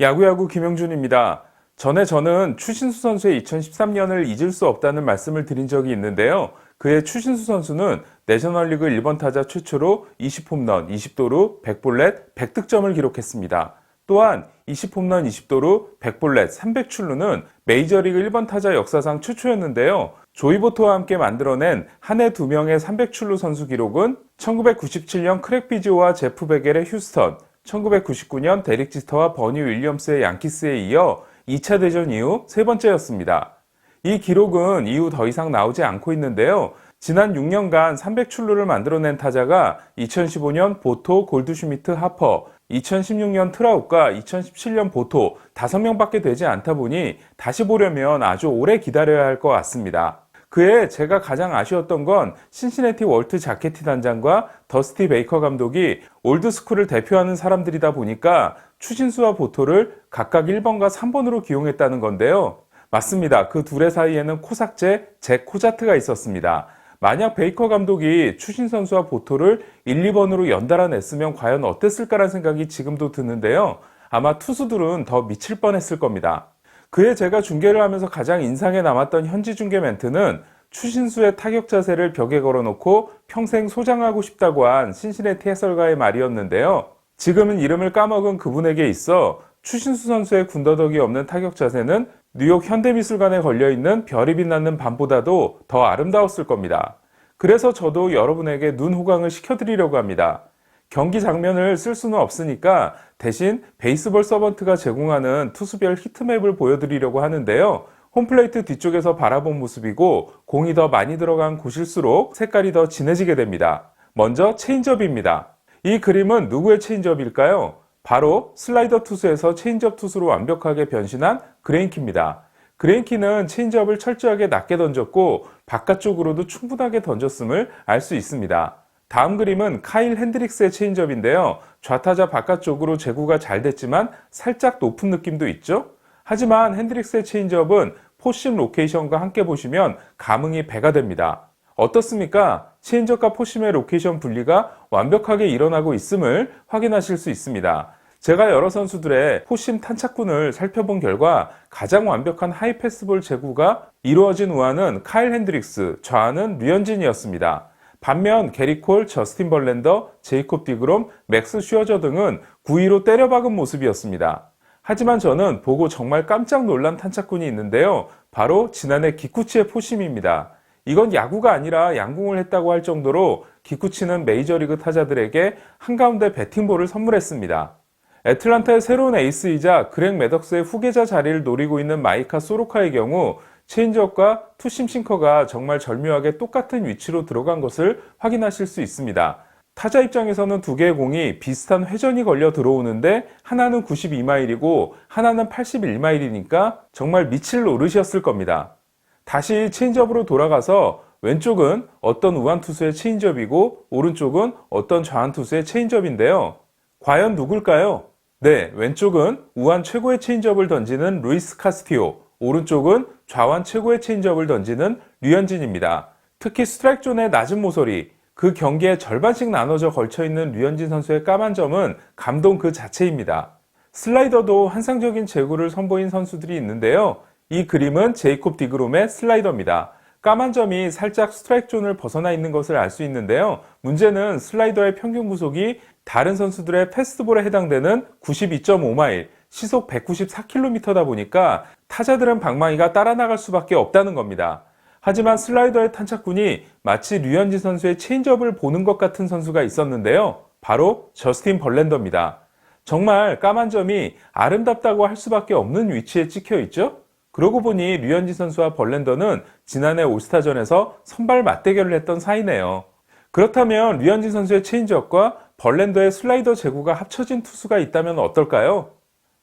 야구야구 김영준입니다. 전에 저는 추신수 선수의 2013년을 잊을 수 없다는 말씀을 드린 적이 있는데요. 그의 추신수 선수는 내셔널리그 1번 타자 최초로 20홈런, 20도루, 100볼넷, 100득점을 기록했습니다. 또한 20홈런, 20도루, 100볼넷, 300출루는 메이저리그 1번 타자 역사상 최초였는데요. 조이보토와 함께 만들어낸 한 해 두 명의 300출루 선수 기록은 1997년 크랙 비지오와 제프 베겔의 휴스턴, 1999년 데릭 지스터와 버니 윌리엄스의 양키스에 이어 2차 대전 이후 세 번째였습니다. 이 기록은 이후 더 이상 나오지 않고 있는데요. 지난 6년간 300출루를 만들어낸 타자가 2015년 보토, 골드슈미트, 하퍼, 2016년 트라웃과 2017년 보토 5명밖에 되지 않다 보니 다시 보려면 아주 오래 기다려야 할 것 같습니다. 그해 제가 가장 아쉬웠던 건 신시내티 월트 자케티 단장과 더스티 베이커 감독이 올드스쿨을 대표하는 사람들이다 보니까 추신수와 보토를 각각 1번과 3번으로 기용했다는 건데요. 맞습니다. 그 둘의 사이에는 코삭제, 잭 코자트가 있었습니다. 만약 베이커 감독이 추신 선수와 보토를 1, 2번으로 연달아 냈으면 과연 어땠을까라는 생각이 지금도 드는데요. 아마 투수들은 더 미칠 뻔했을 겁니다. 그해 제가 중계를 하면서 가장 인상에 남았던 현지 중계 멘트는 추신수의 타격 자세를 벽에 걸어놓고 평생 소장하고 싶다고 한 신신의 해설가의 말이었는데요. 지금은 이름을 까먹은 그분에게 있어 추신수 선수의 군더더기 없는 타격 자세는 뉴욕 현대미술관에 걸려있는 별이 빛나는 밤보다도 더 아름다웠을 겁니다. 그래서 저도 여러분에게 눈 호강을 시켜드리려고 합니다. 경기 장면을 쓸 수는 없으니까 대신 베이스볼 서번트가 제공하는 투수별 히트맵을 보여드리려고 하는데요. 홈플레이트 뒤쪽에서 바라본 모습이고 공이 더 많이 들어간 곳일수록 색깔이 더 진해지게 됩니다. 먼저 체인지업입니다. 이 그림은 누구의 체인지업일까요? 바로 슬라이더 투수에서 체인지업 투수로 완벽하게 변신한 그레인키입니다. 그레인키는 체인지업을 철저하게 낮게 던졌고 바깥쪽으로도 충분하게 던졌음을 알 수 있습니다. 다음 그림은 카일 핸드릭스의 체인지업인데요. 좌타자 바깥쪽으로 제구가 잘 됐지만 살짝 높은 느낌도 있죠? 하지만 핸드릭스의 체인지업은 포심 로케이션과 함께 보시면 감흥이 배가 됩니다. 어떻습니까? 체인지업과 포심의 로케이션 분리가 완벽하게 일어나고 있음을 확인하실 수 있습니다. 제가 여러 선수들의 포심 탄착군을 살펴본 결과 가장 완벽한 하이 패스볼 제구가 이루어진 우한은 카일 핸드릭스, 좌는 류현진이었습니다. 반면 게리콜, 저스틴 벌렌더, 제이콥 디그롬, 맥스 슈어저 등은 9위로 때려박은 모습이었습니다. 하지만 저는 보고 정말 깜짝 놀란 탄착군이 있는데요. 바로 지난해 기쿠치의 포심입니다. 이건 야구가 아니라 양궁을 했다고 할 정도로 기쿠치는 메이저리그 타자들에게 한가운데 배팅볼을 선물했습니다. 애틀란타의 새로운 에이스이자 그렉 매덕스의 후계자 자리를 노리고 있는 마이카 소로카의 경우 체인지업과 투심 싱커가 정말 절묘하게 똑같은 위치로 들어간 것을 확인하실 수 있습니다. 타자 입장에서는 두 개의 공이 비슷한 회전이 걸려 들어오는데 하나는 92마일이고 하나는 81마일이니까 정말 미칠 노릇이었을 겁니다. 다시 체인지업으로 돌아가서 왼쪽은 어떤 우한 투수의 체인지업이고 오른쪽은 어떤 좌한 투수의 체인지업인데요. 과연 누굴까요? 네, 왼쪽은 우한 최고의 체인지업을 던지는 루이스 카스티오, 오른쪽은 좌완 최고의 체인지업을 던지는 류현진입니다. 특히 스트라이크 존의 낮은 모서리, 그 경기에 절반씩 나눠져 걸쳐 있는 류현진 선수의 까만 점은 감동 그 자체입니다. 슬라이더도 환상적인 제구를 선보인 선수들이 있는데요. 이 그림은 제이콥 디그롬의 슬라이더입니다. 까만 점이 살짝 스트라이크 존을 벗어나 있는 것을 알 수 있는데요. 문제는 슬라이더의 평균 구속이 다른 선수들의 패스트볼에 해당되는 92.5마일, 시속 194km다 보니까 타자들은 방망이가 따라 나갈 수밖에 없다는 겁니다. 하지만 슬라이더의 탄착군이 마치 류현진 선수의 체인지업을 보는 것 같은 선수가 있었는데요. 바로 저스틴 벌렌더입니다. 정말 까만 점이 아름답다고 할 수밖에 없는 위치에 찍혀 있죠? 그러고 보니 류현진 선수와 벌렌더는 지난해 올스타전에서 선발 맞대결을 했던 사이네요. 그렇다면 류현진 선수의 체인지업과 벌렌더의 슬라이더 제구가 합쳐진 투수가 있다면 어떨까요?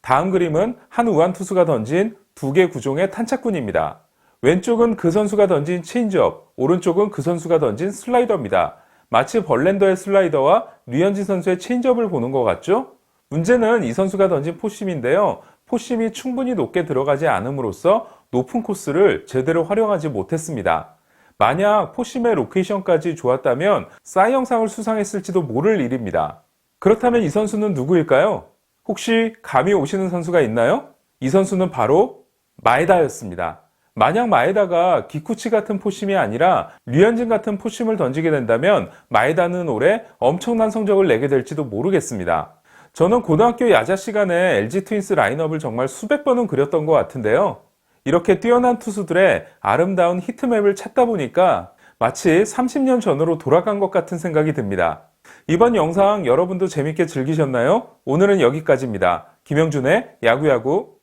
다음 그림은 한 우한 투수가 던진 두 개 구종의 탄착군입니다. 왼쪽은 그 선수가 던진 체인지업, 오른쪽은 그 선수가 던진 슬라이더입니다. 마치 벌렌더의 슬라이더와 류현진 선수의 체인지업을 보는 것 같죠? 문제는 이 선수가 던진 포심인데요. 포심이 충분히 높게 들어가지 않음으로써 높은 코스를 제대로 활용하지 못했습니다. 만약 포심의 로케이션까지 좋았다면 싸이 영상을 수상했을지도 모를 일입니다. 그렇다면 이 선수는 누구일까요? 혹시 감이 오시는 선수가 있나요? 이 선수는 바로 마에다였습니다. 만약 마에다가 기쿠치 같은 포심이 아니라 류현진 같은 포심을 던지게 된다면 마에다는 올해 엄청난 성적을 내게 될지도 모르겠습니다. 저는 고등학교 야자 시간에 LG 트윈스 라인업을 정말 수백 번은 그렸던 것 같은데요. 이렇게 뛰어난 투수들의 아름다운 히트맵을 찾다 보니까 마치 30년 전으로 돌아간 것 같은 생각이 듭니다. 이번 영상 여러분도 재밌게 즐기셨나요? 오늘은 여기까지입니다. 김영준의 야구야구